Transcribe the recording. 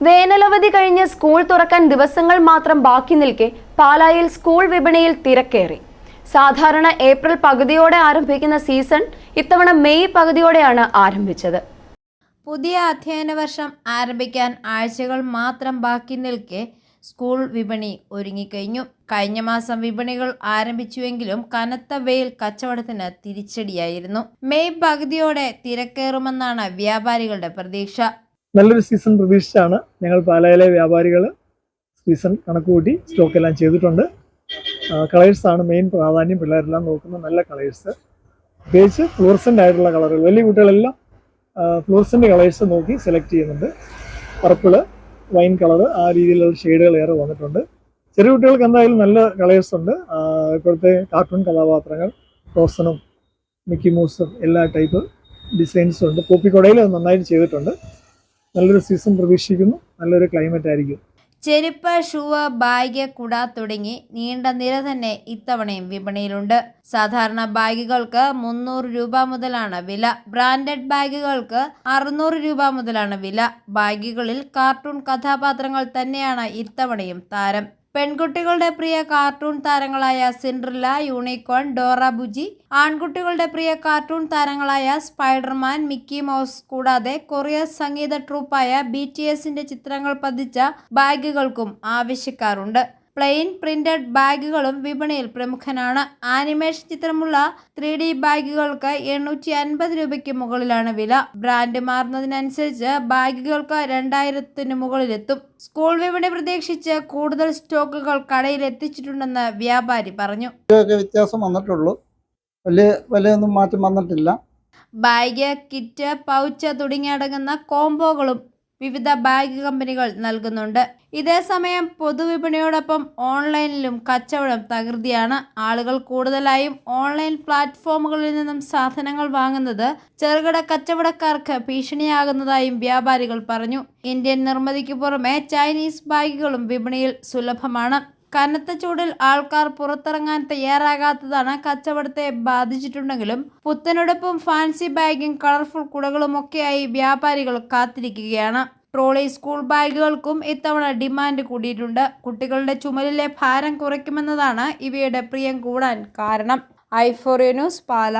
വേനലവധി കഴിഞ്ഞ് സ്കൂൾ തുറക്കാൻ ദിവസങ്ങൾ മാത്രം ബാക്കി നിൽക്കെ പാലായിൽ സ്കൂൾ വിപണിയിൽ തിരക്കേറി. സാധാരണ ഏപ്രിൽ പകുതിയോടെ ആരംഭിക്കുന്ന സീസൺ ഇത്തവണ മെയ് പകുതിയോടെയാണ് ആരംഭിച്ചത്. പുതിയ അധ്യയന വർഷം ആരംഭിക്കാൻ ആഴ്ചകൾ മാത്രം ബാക്കി നിൽക്കെ സ്കൂൾ വിപണി ഒരുങ്ങിക്കഴിഞ്ഞു. കഴിഞ്ഞ മാസം വിപണികൾ ആരംഭിച്ചുവെങ്കിലും കനത്ത വെയിൽ കച്ചവടത്തിന് തിരിച്ചടിയായിരുന്നു. മെയ് പകുതിയോടെ തിരക്കേറുമെന്നാണ് വ്യാപാരികളുടെ പ്രതീക്ഷ. നല്ലൊരു സീസൺ പ്രതീക്ഷിച്ചാണ് ഞങ്ങൾ പാലയിലെ വ്യാപാരികൾ സീസൺ കണക്കുകൂട്ടി സ്റ്റോക്ക് എല്ലാം ചെയ്തിട്ടുണ്ട്. കളേഴ്സ് ആണ് മെയിൻ പ്രാധാന്യം. പിള്ളേരെല്ലാം നോക്കുന്ന നല്ല കളേഴ്സ് പ്രത്യേകിച്ച് ഫ്ലൂറസന്റ് ആയിട്ടുള്ള കളറുകൾ വലിയ കുട്ടികളെല്ലാം ഫ്ലൂറസന്റ് കളേഴ്സ് നോക്കി സെലക്ട് ചെയ്യുന്നുണ്ട്. പർപ്പിൾ വൈൻ കളർ ആ രീതിയിലുള്ള ഷെയ്ഡുകൾ ഏറെ വന്നിട്ടുണ്ട്. ചെറിയ കുട്ടികൾക്ക് എന്തായാലും നല്ല കളേഴ്സ് ഉണ്ട്. ഇപ്പോഴത്തെ കാർട്ടൂൺ കഥാപാത്രങ്ങൾ റോസനും മിക്കി മൂസും എല്ലാ ടൈപ്പ് ഡിസൈൻസും ഉണ്ട്. കോപ്പിക്കൊടയിൽ അത് നന്നായിട്ട് ചെയ്തിട്ടുണ്ട്. നല്ലൊരു സീസൺ പ്രതീക്ഷിക്കുന്നു. നല്ലൊരു ക്ലൈമറ്റ് ആയിരിക്കും. ചെരുപ്പ് ഷൂവ് ബാഗ് കുട തുടങ്ങി നീണ്ട നിര തന്നെ ഇത്തവണയും വിപണിയിലുണ്ട്. സാധാരണ ബാഗുകൾക്ക് മുന്നൂറ് രൂപ മുതലാണ് വില. ബ്രാൻഡഡ് ബാഗുകൾക്ക് അറുന്നൂറ് രൂപ മുതലാണ് വില. ബാഗുകളിൽ കാർട്ടൂൺ കഥാപാത്രങ്ങൾ തന്നെയാണ് ഇത്തവണയും താരം. പെൺകുട്ടികളുടെ പ്രിയ കാർട്ടൂൺ താരങ്ങളായ സിൻഡ്രില്ല യൂണിക്കോൺ ഡോറ ബുജി ആൺകുട്ടികളുടെ പ്രിയ കാർട്ടൂൺ താരങ്ങളായ സ്പൈഡർമാൻ മിക്കി മൗസ് കൂടാതെ കൊറിയൻ സംഗീത ട്രൂപ്പായ ബി ടി എസിന്റെ ചിത്രങ്ങൾ പതിച്ച ബാഗുകൾക്കും ആവശ്യക്കാരുണ്ട്. പ്ലെയിൻ പ്രിന്റഡ് ബാഗുകളും വിപണിയിൽ പ്രമുഖനാണ്. ആനിമേഷൻ ചിത്രമുള്ള ത്രീ ഡി ബാഗുകൾക്ക് എണ്ണൂറ്റി അൻപത് രൂപയ്ക്ക് മുകളിലാണ് വില. ബ്രാൻഡ് മാറുന്നതിനനുസരിച്ച് ബാഗുകൾക്ക് രണ്ടായിരത്തിന് മുകളിലെത്തും. സ്കൂൾ വിപണി പ്രതീക്ഷിച്ച് കൂടുതൽ സ്റ്റോക്കുകൾ കടയിൽ എത്തിച്ചിട്ടുണ്ടെന്ന് വ്യാപാരി പറഞ്ഞു. വ്യത്യാസം വന്നിട്ടുള്ളൂ. വലിയ വലിയൊന്നും മാറ്റം വന്നിട്ടില്ല. ബാഗ് കിറ്റ് പൗച്ച് തുടങ്ങിയടങ്ങുന്ന കോംബോകളും വിവിധ ബാഗ് കമ്പനികൾ നൽകുന്നുണ്ട്. ഇതേസമയം പൊതുവിപണിയോടൊപ്പം ഓൺലൈനിലും കച്ചവടം തകൃതിയാണ്. ആളുകൾ കൂടുതലായും ഓൺലൈൻ പ്ലാറ്റ്ഫോമുകളിൽ നിന്നും സാധനങ്ങൾ വാങ്ങുന്നത് ചെറുകിട കച്ചവടക്കാർക്ക് ഭീഷണിയാകുന്നതായും വ്യാപാരികൾ പറഞ്ഞു. ഇന്ത്യൻ നിർമ്മിതിക്ക് പുറമെ ചൈനീസ് ബാഗുകളും വിപണിയിൽ സുലഭമാണ്. കനത്ത ചൂടിൽ ആൾക്കാർ പുറത്തിറങ്ങാൻ തയ്യാറാകാത്തതാണ് കച്ചവടത്തെ ബാധിച്ചിട്ടുണ്ടെങ്കിലും പുത്തനുടുപ്പും ഫാൻസി ബാഗും കളർഫുൾ കുടകളുമൊക്കെയായി വ്യാപാരികൾ കാത്തിരിക്കുകയാണ്. ട്രോളി സ്കൂൾ ബാഗുകൾക്കും ഇത്തവണ ഡിമാൻഡ് കൂടിയിട്ടുണ്ട്. കുട്ടികളുടെ ചുമലിലെ ഭാരം കുറയ്ക്കുമെന്നതാണ് ഇവയുടെ പ്രിയം കൂടാൻ കാരണം. ഐഫോറിയ ന്യൂസ് പാല.